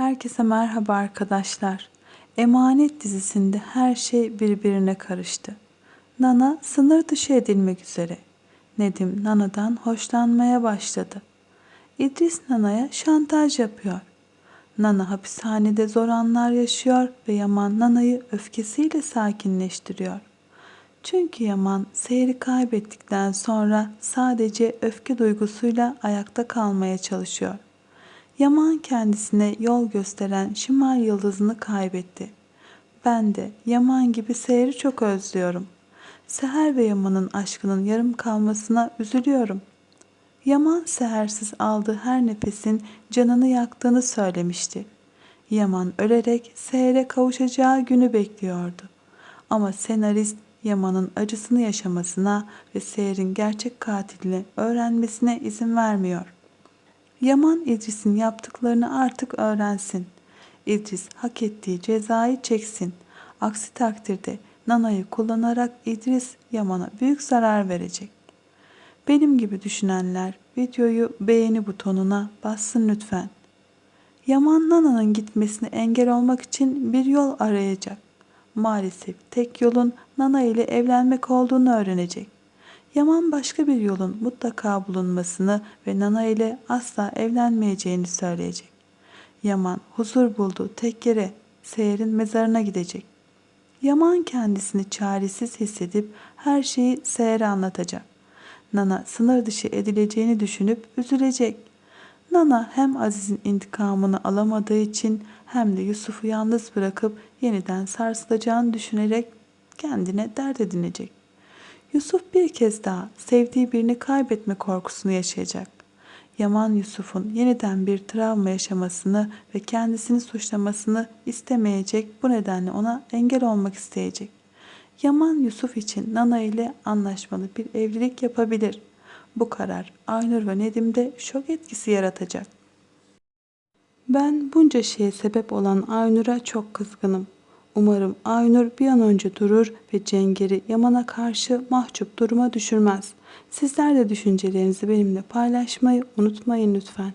Herkese merhaba arkadaşlar. Emanet dizisinde her şey birbirine karıştı. Nana sınır dışı edilmek üzere. Nedim Nana'dan hoşlanmaya başladı. İdris Nana'ya şantaj yapıyor. Nana hapishanede zor anlar yaşıyor ve Yaman Nana'yı öfkesiyle sakinleştiriyor. Çünkü Yaman seyri kaybettikten sonra sadece öfke duygusuyla ayakta kalmaya çalışıyor. Yaman kendisine yol gösteren şimal yıldızını kaybetti. Ben de Yaman gibi seyri çok özlüyorum. Seher ve Yaman'ın aşkının yarım kalmasına üzülüyorum. Yaman sehersiz aldığı her nefesin canını yaktığını söylemişti. Yaman ölerek Seher'e kavuşacağı günü bekliyordu. Ama senarist Yaman'ın acısını yaşamasına ve Seher'in gerçek katilini öğrenmesine izin vermiyor. Yaman İdris'in yaptıklarını artık öğrensin. İdris hak ettiği cezayı çeksin. Aksi takdirde Nana'yı kullanarak İdris Yaman'a büyük zarar verecek. Benim gibi düşünenler videoyu beğeni butonuna bassın lütfen. Yaman Nana'nın gitmesine engel olmak için bir yol arayacak. Maalesef tek yolun Nana ile evlenmek olduğunu öğrenecek. Yaman başka bir yolun mutlaka bulunmasını ve Nana ile asla evlenmeyeceğini söyleyecek. Yaman huzur bulduğu tek yere Seher'in mezarına gidecek. Yaman kendisini çaresiz hissedip her şeyi Seher'e anlatacak. Nana sınır dışı edileceğini düşünüp üzülecek. Nana hem Aziz'in intikamını alamadığı için hem de Yusuf'u yalnız bırakıp yeniden sarsılacağını düşünerek kendine dert edinecek. Yusuf bir kez daha sevdiği birini kaybetme korkusunu yaşayacak. Yaman Yusuf'un yeniden bir travma yaşamasını ve kendisini suçlamasını istemeyecek bu nedenle ona engel olmak isteyecek. Yaman Yusuf için Nana ile anlaşmalı bir evlilik yapabilir. Bu karar Aynur ve Nedim'de şok etkisi yaratacak. Ben bunca şeye sebep olan Aynur'a çok kızgınım. Umarım Aynur bir an önce durur ve Cenger'i Yaman'a karşı mahcup duruma düşürmez. Sizler de düşüncelerinizi benimle paylaşmayı unutmayın lütfen.